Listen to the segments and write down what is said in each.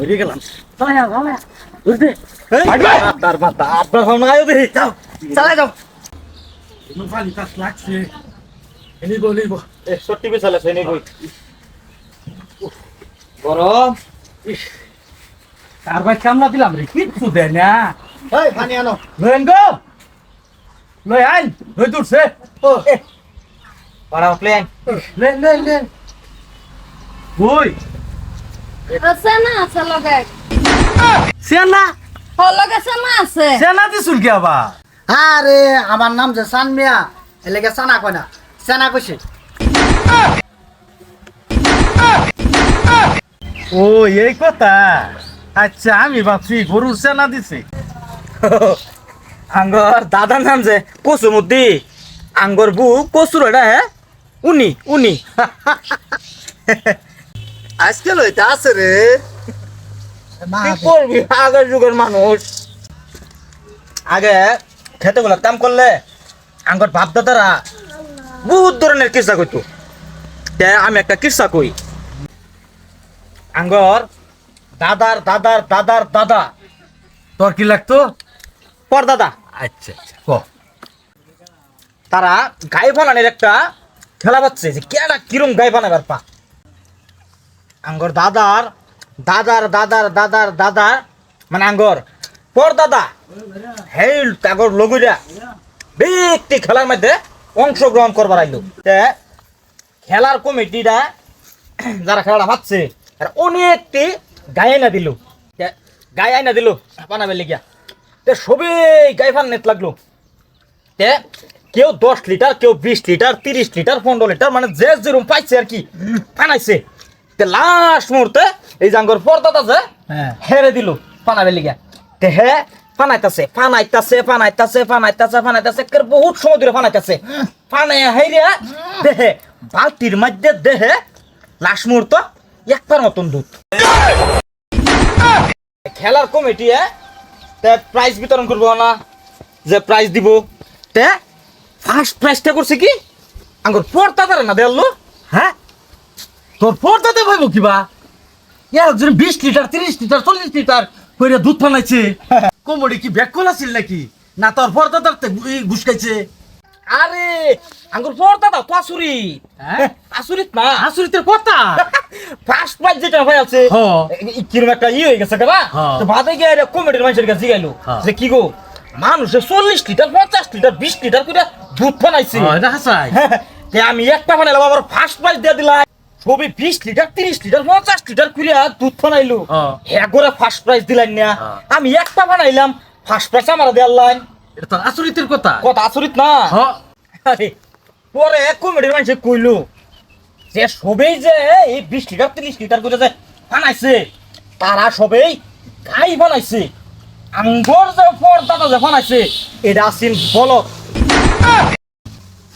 হয়ে গেলাম। চলে চলে আপনার মাথা আপনার ভাবনা। আয়ো দেখি যাও চালাই যাও। পানি কাজ লাগছে। নিব নিব। এ সত্যি বিশাল আছে নিব গরম। কার ভাই কামলা দিলাম রে? কিচ্ছু দেয় না। এই পানি আনো। লয়েন গো। লয় আইন লই দূরছে ও। পাড়া প্লেন লেন লেন লেন ওই আছে না আছে লগে। সেনা? ও লগে আছে। সেনা দিছুল কি আবার? আরে আমার নাম যে সান মিয়া এলাকা সানা কয় না সেনা কইছে। ও এই কথা? আচ্ছা আমি ভাবছি গরুর সেনা দিছে। আঙ্গর দাদার নাম যে কসুমুদ্দি আঙ্গর বু কসুর এটা হ্যাঁ? উনি উনি। আজকে লইতে আছে রে। কি করবি? আগের যুগের মানুষ। আগে খেতে গুলো কাম করলে আঙ্গর বাপ দাদারা বহুত ধরনের কিসা কইতো। আমি একটা কিসা কই? আঙ্গর দাদার দাদার দাদার দাদা। তোর কি লাগতো? পর দাদা। আচ্ছা আচ্ছা ক? তারা গাই বানানোর একটা খেলা পাচ্ছে যে কেডা কিরম গাই বানাবার পা। আঙ্গর দাদার দাদার দাদার দাদার দাদার মানে আঙ্গর, পর দাদা। হেল তাগর লগইরা। ব্যক্তি খেলার মধ্যে অংশগ্রহণ করবার আইলো। খেলার কমিটিটা যারা খেলাটা পাচ্ছে এরা অনেকটি গায়ে না দিল। গায়ে আইনা দিল বানাবে লেগিয়া তে, সবই গাই ফান নেট লাগল। তে, কেউ দশ লিটার, কেউ বিশ লিটার, তিরিশ লিটার, পনেরো লিটার মানে যে যেরকম পাইছে আর কি ফানাইছে তে লাস্ট মুহূর্তে এই জাঙ্গর পর্দাটা যে হ্যাঁ। হেরে দিল ফানাবে লিগা। তে হে ফানাইতাছে ফানাইতাছে ফানাইতাছে ফানাইতাছে ফানাইতাছে কের বহুত সময় ধরে ফানাইতাছে ফানাই হাইরে দেহে বালতির মধ্যে দেহে লাস্ট মুহূর্ত একবার মতন দুধ। খেলার কমিটি তে প্রাইজ বিতরণ করব না যে প্রাইজ দিব। তে ফার্স্ট প্রাইজটা করছে কি? আঙ্গুর পড়তা তারা না দেয়ালো হ্যাঁ? তোর পর্দাতে ভাইব কিবা একজন বিশ লিটার তিরিশ লিটার চল্লিশ লিটার কইরা দুধ ফানাইছে কোমরে কি ব্যাগ কলা ছিল নাকি? না তোর ঘুষকাইছে আরে আঙ্গুর দাও তো আসুরি। হ্যাঁ? আসুরিত না। আসরিতের কথা? ফার্স্ট যেটা হয়ে আছে কিরম একটা ই হয়ে গেছে হ্যাঁ। তো বাদে গিয়ে কমেডির মানুষের কাছে গেলো। যে কি গো মানুষে চল্লিশ লিটার পঞ্চাশ লিটার বিশ লিটার করে দুধ হাসাই। আমি একটা বানাইলাম আবার ফার্স্ট প্রাইজ দিয়ে দিলাম সবই বিশ লিটার তিরিশ লিটার পঞ্চাশ লিটার করে দুধ বানাইলো। হ্যাঁ। করে ফার্স্ট প্রাইজ দিলাম না। আমি একটা বানাইলাম ফার্স্ট প্রাইজ আমার লাইন এটা তো আসরিতের কথা। কত আচরিত না। আরে, পরে কমেডির মানুষে কইলো যে সবেই যে এই বিশ লিটার তিরিশ লিটার করে যে বানাইছে তারা সবেই গাই বানাইছে। আঙ্গর যে পর্দাটা যে বানাইছে এটা আসিল বল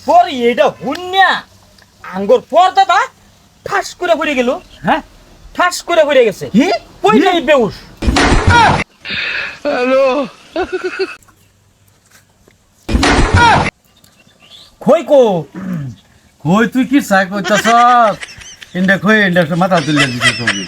পরে এটা হুন্যা আঙ্গর পর্দাটা ঠাস করে পড়ে গেল। হ্যাঁ? ঠাস করে পড়ে গেছে। কি? পইলেই বেউস? হ্যালো? কই কো? কই তুই কি চাই কইতাছ ইন্ডা কই ইন্ডা মাথা তুলে দিছিস তুমি